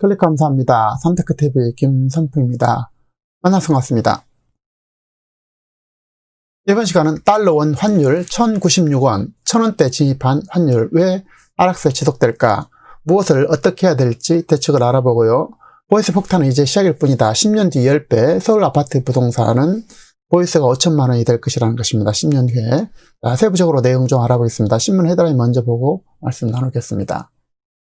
클릭 감사합니다. 선테크TV 김선풍입니다. 만나서 반갑습니다. 이번 시간은 달러 원 환율 1096원, 1000원대 진입한 환율 왜 하락세 지속될까? 무엇을 어떻게 해야 될지 대책을 알아보고요. 보이스 폭탄은 이제 시작일 뿐이다. 10년 뒤 10배 서울 아파트 부동산은 보이스가 5천만 원이 될 것이라는 것입니다. 10년 후에. 자, 세부적으로 내용 좀 알아보겠습니다. 신문 헤드라인 먼저 보고 말씀 나누겠습니다.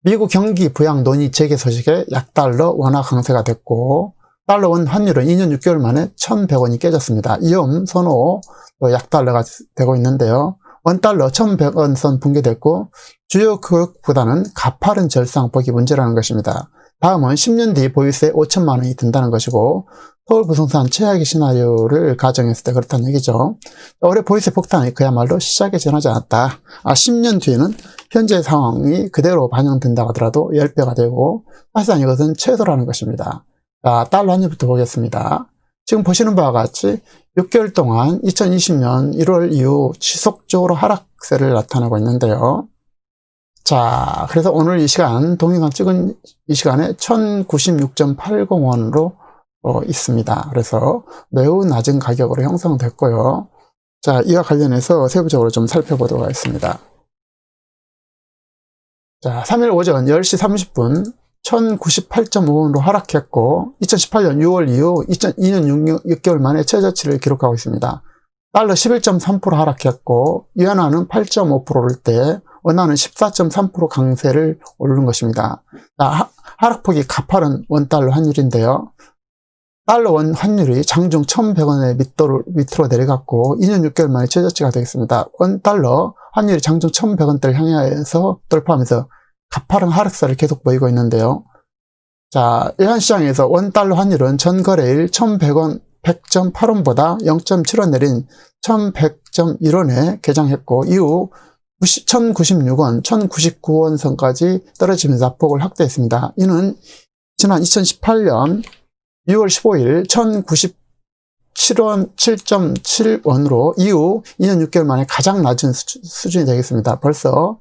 미국 경기 부양 논의 재개 소식에 약달러 원화 강세가 됐고 달러 원 환율은 2년 6개월 만에 1,100원이 깨졌습니다. 이음 선호 또 약달러가 되고 있는데요. 원달러 1,100원 선 붕괴됐고 주요 교육보다는 가파른 절상폭이 문제라는 것입니다. 다음은 10년 뒤 보유세 5천만 원이 든다는 것이고 서울 부동산 최악의 시나리오를 가정했을 때 그렇다는 얘기죠. 올해 보유세 폭탄이 그야말로 시작에 전하지 않았다. 아, 10년 뒤에는 현재 상황이 그대로 반영된다 하더라도 10배가 되고 사실상 이것은 최소라는 것입니다. 자, 달러 환율부터 보겠습니다. 지금 보시는 바와 같이 6개월 동안 2020년 1월 이후 지속적으로 하락세를 나타내고 있는데요. 자, 그래서 오늘 이 시간, 동영상 찍은 이 시간에 1096.80원으로 어, 있습니다. 그래서 매우 낮은 가격으로 형성됐고요. 자, 이와 관련해서 세부적으로 좀 살펴보도록 하겠습니다. 자, 3일 오전 10시 30분 1098.5원으로 하락했고 2018년 6월 이후 2002년 6, 개월 만에 최저치를 기록하고 있습니다. 달러 11.3% 하락했고 위안화는 8.5%를 때 원화는 14.3% 강세를 오르는 것입니다. 자, 하락폭이 가파른 원달러 환율인데요. 달러 원 환율이 장중 1,100원의 밑으로, 내려갔고 2년 6개월 만에 최저치가 되겠습니다. 원 달러 환율이 장중 1,100원대를 향해서 돌파하면서 가파른 하락세를 계속 보이고 있는데요. 자, 외환시장에서 원달러 환율은 전거래일 1,100원, 100.8원보다 0.7원 내린 1,100.1원에 개장했고 이후 1,096원, 1,099원 선까지 떨어지면서 압폭을 확대했습니다. 이는 지난 2018년 6월 15일 1097원 7.7원으로 이후 2년 6개월 만에 가장 낮은 수준이 되겠습니다. 벌써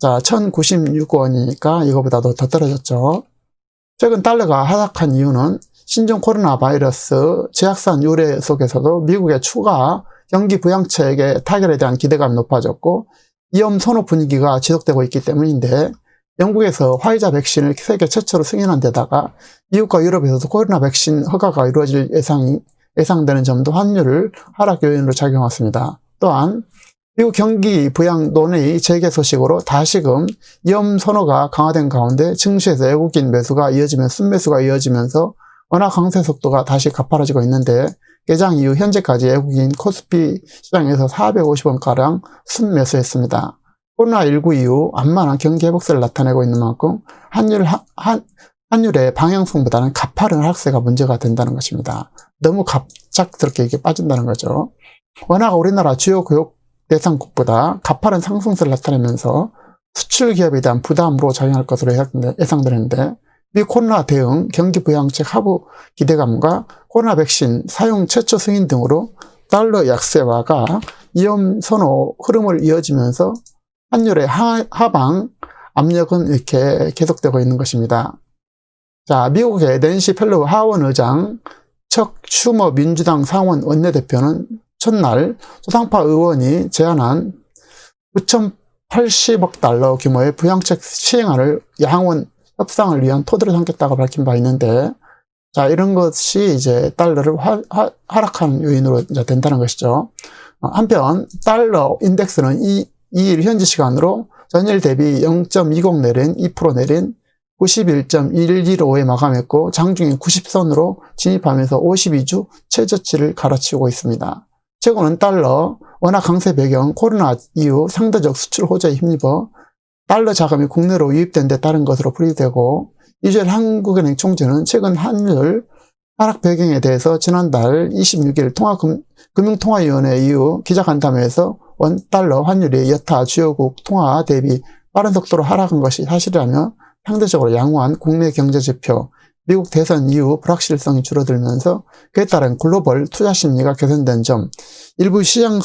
자 1096원이니까 이거보다도 더 떨어졌죠. 최근 달러가 하락한 이유는 신종 코로나 바이러스 제약산 유래 속에서도 미국의 추가 경기 부양책의 타결에 대한 기대감이 높아졌고 위험 선호 분위기가 지속되고 있기 때문인데 영국에서 화이자 백신을 세계 최초로 승인한 데다가 미국과 유럽에서도 코로나 백신 허가가 이루어질 예상이, 예상되는 점도 환율을 하락 요인으로 작용했습니다. 또한 미국 경기 부양 논의 재개 소식으로 다시금 위험 선호가 강화된 가운데 증시에서 외국인 매수가 이어지면 순매수가 이어지면서 원화 강세 속도가 다시 가파라지고 있는데 개장 이후 현재까지 외국인 코스피 시장에서 450원가량 순매수했습니다. 코로나19 이후 안만한 경기 회복세를 나타내고 있는 만큼 환율, 한, 환율의 방향성보다는 가파른 하락세가 문제가 된다는 것입니다. 너무 갑작스럽게 이게 빠진다는 거죠. 워낙 우리나라 주요 교육 대상국보다 가파른 상승세를 나타내면서 수출 기업에 대한 부담으로 작용할 것으로 예상되는데 미 코로나 대응, 경기 부양책 하부 기대감과 코로나 백신 사용 최초 승인 등으로 달러 약세화가 위험 선호 흐름을 이어지면서 환율의 하, 하방 압력은 이렇게 계속되고 있는 것입니다. 자, 미국의 낸시 펠로우 하원 의장, 척 슈머 민주당 상원 원내대표는 첫날 소상파 의원이 제안한 9,080억 달러 규모의 부양책 시행안을 양원 협상을 위한 토대로 삼겠다고 밝힌 바 있는데, 자, 이런 것이 이제 달러를 하, 하, 하락하는 요인으로 된다는 것이죠. 어, 한편, 달러 인덱스는 이 2일 현지 시간으로 전일 대비 0.20 내린 2% 내린 91.115에 마감했고 장중에 90선으로 진입하면서 52주 최저치를 갈아치우고 있습니다. 최고는 달러, 워낙 강세 배경, 코로나 이후 상대적 수출 호재에 힘입어 달러 자금이 국내로 유입된 데 따른 것으로 풀이되고 이주일 한국은행 총재는 최근 환율 하락 배경에 대해서 지난달 26일 통화금융통화위원회 이후 기자간담회에서 원달러 환율이 여타 주요국 통화 대비 빠른 속도로 하락한 것이 사실이라며 상대적으로 양호한 국내 경제 지표, 미국 대선 이후 불확실성이 줄어들면서 그에 따른 글로벌 투자 심리가 개선된 점, 일부 시장의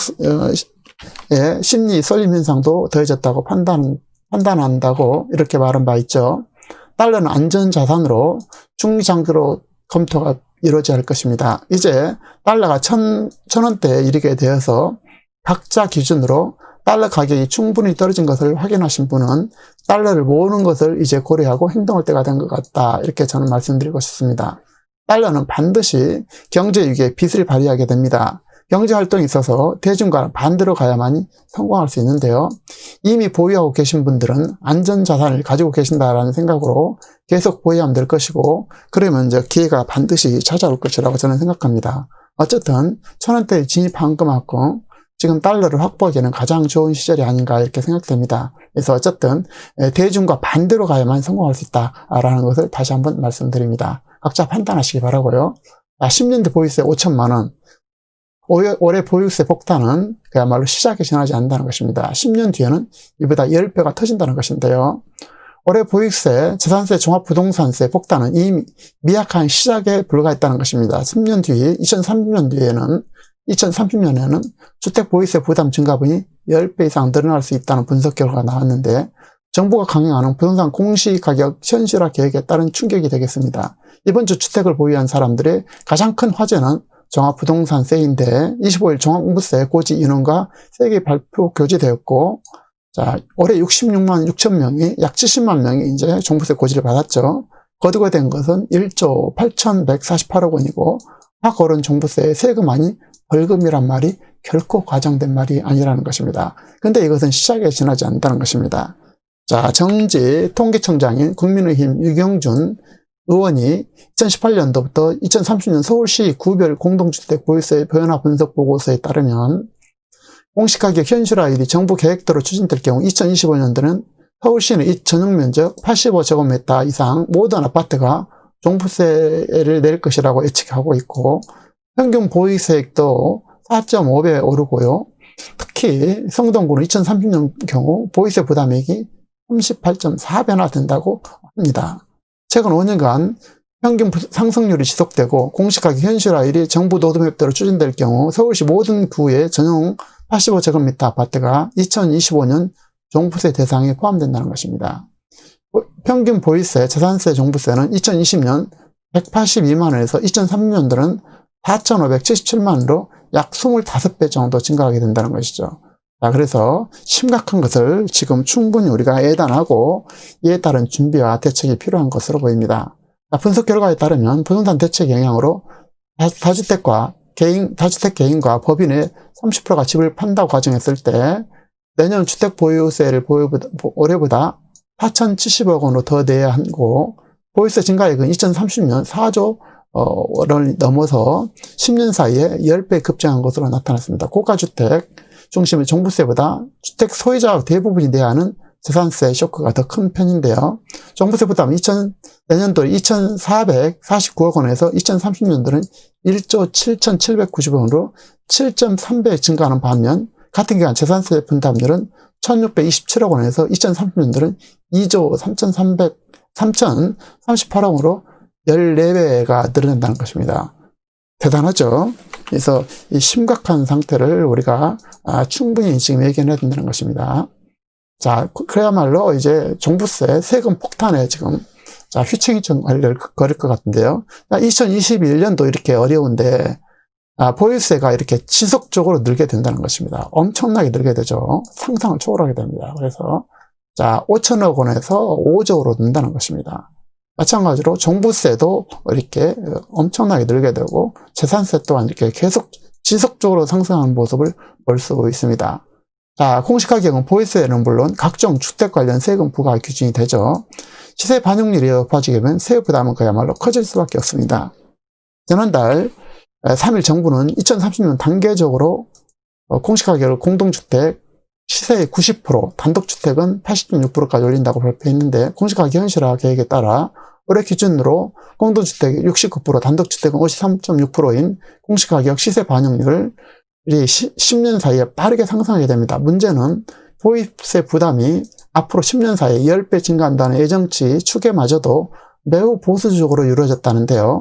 심리 쏠림 현상도 더해졌다고 판단, 판단한다고 이렇게 말한 바 있죠. 달러는 안전자산으로 중장기로 검토가 이루어져야 할 것입니다. 이제 달러가 천, 천 원대에 이르게 되어서 각자 기준으로 달러 가격이 충분히 떨어진 것을 확인하신 분은 달러를 모으는 것을 이제 고려하고 행동할 때가 된 것 같다. 이렇게 저는 말씀드리고 싶습니다. 달러는 반드시 경제 위기에 빚을 발휘하게 됩니다. 경제활동이 있어서 대중과 반대로 가야만이 성공할 수 있는데요. 이미 보유하고 계신 분들은 안전자산을 가지고 계신다라는 생각으로 계속 보유하면 될 것이고, 그러면 이제 기회가 반드시 찾아올 것이라고 저는 생각합니다. 어쨌든, 천원대에 진입한 것만큼 지금 달러를 확보하기에는 가장 좋은 시절이 아닌가 이렇게 생각됩니다. 그래서 어쨌든 대중과 반대로 가야만 성공할 수 있다라는 것을 다시 한번 말씀드립니다. 각자 판단하시기 바라고요. 10년대 보유세 5천만 원. 올해 보유세 폭탄은 그야말로 시작에 지나지 않는다는 것입니다. 10년 뒤에는 이보다 10배가 터진다는 것인데요. 올해 보유세, 재산세, 종합부동산세 폭탄은 이미 미약한 시작에 불과했다는 것입니다. 10년 뒤, 2030년 뒤에는 2030년에는 주택 보유세 부담 증가분이 10배 이상 늘어날 수 있다는 분석 결과가 나왔는데 정부가 강행하는 부동산 공시가격 현실화 계획에 따른 충격이 되겠습니다. 이번 주 주택을 보유한 사람들의 가장 큰 화제는 종합부동산세인데 25일 종합공부세 고지 인원과 세계 발표 교지되었고 자 올해 66만 6천 명이 약 70만 명이 이제 종부세 고지를 받았죠. 거두게 된 것은 1조 8,148억 원이고 확 오른 종부세의 세금만이 벌금이란 말이 결코 과장된 말이 아니라는 것입니다. 근데 이것은 시작에 지나지 않는다는 것입니다. 자, 정지 통계청장인 국민의힘 유경준 의원이 2018년도부터 2030년 서울시 구별 공동주택 보유세 변화 분석 보고서에 따르면 공시가격 현실화 일이 정부 계획대로 추진될 경우 2025년도는 서울시는 이 전용 면적 85제곱미터 이상 모든 아파트가 종부세를 낼 것이라고 예측하고 있고 평균 보유세액도 4.5배 오르고요. 특히 성동구는 2030년 경우 보유세 부담액이 38.4배나 된다고 합니다. 최근 5년간 평균 상승률이 지속되고 공시가격 현실화일이 정부 노드맵대로 추진될 경우 서울시 모든 구의 전용 85제곱미터 아파트가 2025년 종부세 대상에 포함된다는 것입니다. 평균 보유세, 재산세, 종부세는 2020년 182만 원에서 2003년도는 4,577만으로 약 25배 정도 증가하게 된다는 것이죠. 자, 그래서 심각한 것을 지금 충분히 우리가 예단하고 이에 따른 준비와 대책이 필요한 것으로 보입니다. 자, 분석 결과에 따르면 부동산 대책 영향으로 다주택과 개인, 다주택 개인과 법인의 30%가 집을 판다고 가정했을 때 내년 주택 보유세를 보유보다, 올해보다 4,070억 원으로 더 내야 하고 보유세 증가액은 2030년 4조 를 넘어서 10년 사이에 10배 급증한 것으로 나타났습니다. 고가주택 중심의 종부세보다 주택 소유자 대부분이 내야 하는 재산세 쇼크가 더 큰 편인데요. 종부세 부담 2000, 내년도 2,449억 원에서 2030년도는 1조 7,790원으로 7.3배 증가하는 반면 같은 기간 재산세 분담률은 1,627억 원에서 2030년도는 2조 3,300, 3,038억 원으로 14배가 늘어난다는 것입니다. 대단하죠? 그래서 이 심각한 상태를 우리가 아, 충분히 지금 예견해야 된다는 것입니다. 자, 그야말로 이제 종부세 세금 폭탄에 지금 자, 휘청이 좀 걸릴 것 같은데요. 2021년도 이렇게 어려운데 아, 보유세가 이렇게 지속적으로 늘게 된다는 것입니다. 엄청나게 늘게 되죠. 상상을 초월하게 됩니다. 그래서 자, 5천억 원에서 5조로 는다는 것입니다. 마찬가지로 종부세도 이렇게 엄청나게 늘게 되고 재산세 또한 이렇게 계속 지속적으로 상승하는 모습을 볼 수 있습니다. 자, 공시가격은 보유세는 물론 각종 주택 관련 세금 부과 기준이 되죠. 시세 반영률이 높아지게 되면 세후 부담은 그야말로 커질 수밖에 없습니다. 지난달 3일 정부는 2030년 단계적으로 공시가격을 공동주택 시세의 90%, 단독주택은 80.6%까지 올린다고 발표했는데 공시가격 현실화 계획에 따라 올해 기준으로 공동주택 69%, 단독주택은 53.6%인 공시가격 시세 반영률을 10년 사이에 빠르게 상승하게 됩니다. 문제는 보입세 부담이 앞으로 10년 사이에 10배 증가한다는 예정치 추계마저도 매우 보수적으로 이루어졌다는데요.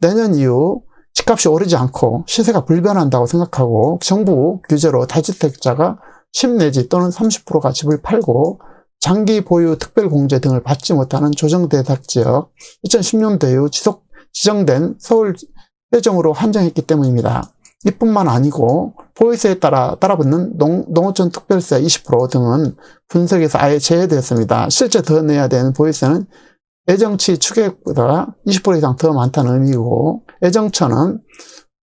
내년 이후 집값이 오르지 않고 시세가 불변한다고 생각하고 정부 규제로 다주택자가 10 내지 또는 30%가 집을 팔고 장기 보유 특별 공제 등을 받지 못하는 조정 대상 지역 2010년도 이후 지속 지정된 서울 세정으로 한정했기 때문입니다. 이뿐만 아니고 보유세에 따라 따라붙는 농, 농어촌 특별세 20% 등은 분석에서 아예 제외되었습니다. 실제 더 내야 되는 보유세는 애정치 추계액보다 20% 이상 더 많다는 의미고 애정천은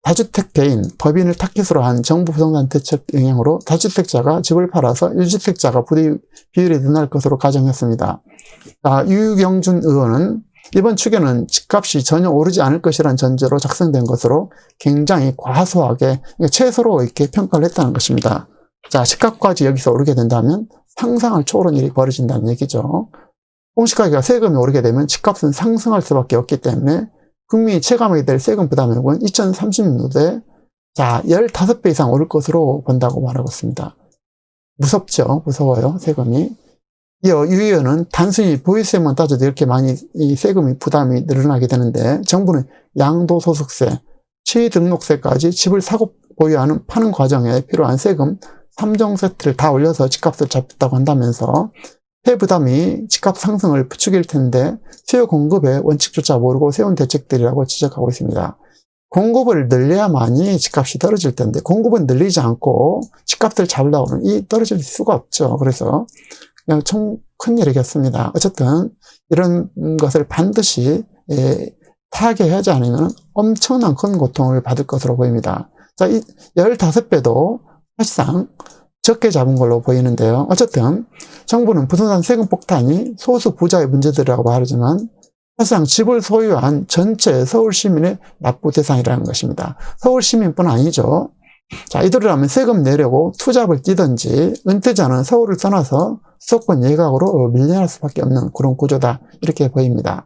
다주택 개인, 법인을 타깃으로 한 정부 부동산 대책 영향으로 다주택자가 집을 팔아서 1주택자가 부디 비율이 늘어날 것으로 가정했습니다. 아, 유경준 의원은 이번 추계는 집값이 전혀 오르지 않을 것이라는 전제로 작성된 것으로 굉장히 과소하게 그러니까 최소로 이렇게 평가를 했다는 것입니다. 자, 집값까지 여기서 오르게 된다면 상상을 초월한 일이 벌어진다는 얘기죠. 공시가격과 세금이 오르게 되면 집값은 상승할 수밖에 없기 때문에 국민이 체감하게 될 세금 부담액은 2030년도에 자, 15배 이상 오를 것으로 본다고 말하고 있습니다. 무섭죠? 무서워요, 세금이. 이어 유 의원은 단순히 보유세만 따져도 이렇게 많이 이 세금이 부담이 늘어나게 되는데 정부는 양도소득세, 취등록세까지 집을 사고 보유하는 파는 과정에 필요한 세금 3종 세트를 다 올려서 집값을 잡겠다고 한다면서 폐 부담이 집값 상승을 부추길 텐데 수요 공급의 원칙조차 모르고 세운 대책들이라고 지적하고 있습니다. 공급을 늘려야만이 집값이 떨어질 텐데 공급은 늘리지 않고 집값을 잡으려고 하면 이 떨어질 수가 없죠. 그래서 그냥 총 큰일이겠습니다. 어쨌든 이런 것을 반드시 예, 타개하지 않으면 엄청난 큰 고통을 받을 것으로 보입니다. 자, 이 15배도 사실상 적게 잡은 걸로 보이는데요. 어쨌든 정부는 부동산 세금 폭탄이 소수 부자의 문제들이라고 말하지만 사실상 집을 소유한 전체 서울 시민의 납부 대상이라는 것입니다. 서울 시민뿐 아니죠. 자, 이들이라면 세금 내려고 투잡을 뛰든지 은퇴자는 서울을 떠나서 수도권 예각으로 밀려날 수밖에 없는 그런 구조다. 이렇게 보입니다.